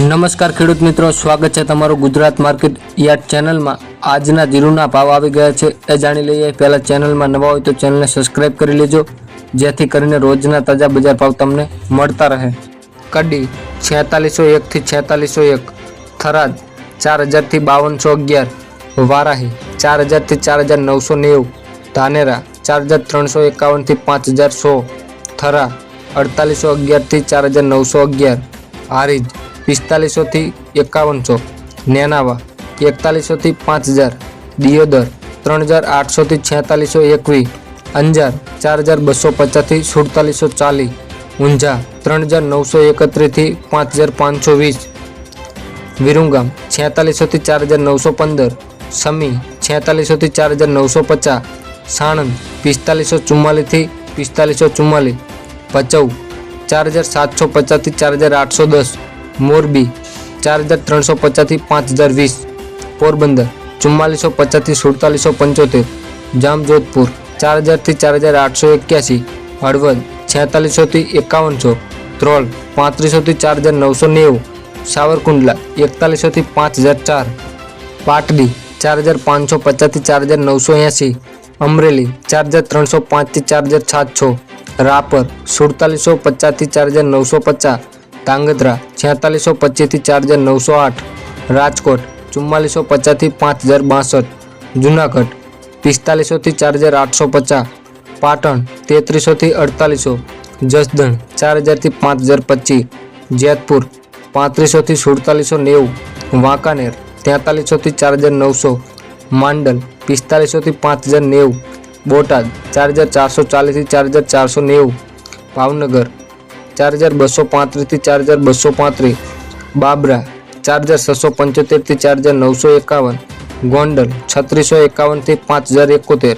નમસ્કાર ખેડૂત મિત્રો, સ્વાગત છે તમારું ગુજરાત માર્કેટ યાર્ડ ચેનલમાં. આજના જીરુના ભાવ આવી ગયા છે. એ જાણી લઈએ, પહેલાં ચેનલમાં નવા હોય તો ચેનલને સબસ્ક્રાઈબ કરી લેજો, જેથી કરીને રોજના તાજા બજાર ભાવ તમને મળતા રહે. કડી છેતાલીસો એકથી છેતાલીસો એક, થરાદ ચાર હજારથી બાવનસો અગિયાર, વારાહી ચાર હજારથી ચાર હજાર નવસો નેવું, ધાનેરા ચાર હજાર ત્રણસો એકાવનથી પાંચ હજાર સો, થરા અડતાલીસો અગિયારથી ચાર હજાર નવસો અગિયાર, હારીજ પિસ્તાલીસોથી એકાવનસો નેનાવા એકતાલીસોથી પાંચ હજાર દિયોદર ત્રણ હજાર આઠસોથી છેતાલીસો એકવીસ અંજાર ચાર હજાર બસો પચાસથી સુડતાલીસો ચાલીસ ઊંઝા ત્રણ હજાર નવસો એકત્રીસથી પાંચ હજાર પાંચસો વીસ વિરુંગામ છેતાલીસોથી ચાર હજાર નવસો પંદર સમી છેતાલીસોથી ચાર હજાર નવસો પચાસ સાણંદ પિસ્તાલીસો ચુમ્માલીસથી પિસ્તાલીસો ચુમ્માલીસ ભચાઉ ચાર હજાર સાતસો પચાસથી ચાર હજાર આઠસો દસ મોરબી ચાર હજાર ત્રણસો પચાસથી પાંચ હજાર વીસ પોરબંદર ચુમ્માલીસો પચાસથી સુડતાલીસો પંચોતેર જામજોધપુર ચાર હજારથી ચાર હજાર આઠસો એક્યાસી હળવદ છેતાલીસોથી એકાવનસો ત્રોલ પાંત્રીસોથી ચાર હજાર નવસો નેવું સાવરકુંડલા એકતાલીસોથી પાંચ હજાર ચાર પાટડી ચાર હજાર પાંચસો પચાસથી ચાર હજાર નવસો એંસી અમરેલી ચાર હજાર ત્રણસો પાંચથી ચાર હજાર સાતસો રાપર સુડતાલીસો પચાસથી ચાર હજાર નવસો પચાસ ધાંગધ્રા છેતાલીસો પચીસથી ચાર હજાર નવસો આઠ રાજકોટ ચુમ્માલીસો પચાસથી પાંચ હજાર બાસઠ જુનાગઢ પિસ્તાલીસોથી ચાર હજાર આઠસો પચાસ પાટણ તેત્રીસોથી અડતાલીસો જસદણ ચાર હજારથી પાંચ હજાર પચીસ જેતપુર પાંત્રીસોથી સુડતાલીસો નેવું વાંકાનેર તેતાલીસોથી ચાર હજાર નવસો માંડલ પિસ્તાલીસોથી પાંચ હજાર નેવું બોટાદ ચાર હજાર ચારસો ચાલીસથી ચાર હજાર ચારસો નેવું ભાવનગર ચાર હજાર બસો પાંત્રીસથી ચાર હજાર બસો પાંત્રીસ. બાબરા, ચાર હજાર છસો પંચોતેરથી ચાર હજાર નવસો એકાવન. ગોંડલ, છત્રીસો એકાવનથી પાંચ હજાર એકોતેર.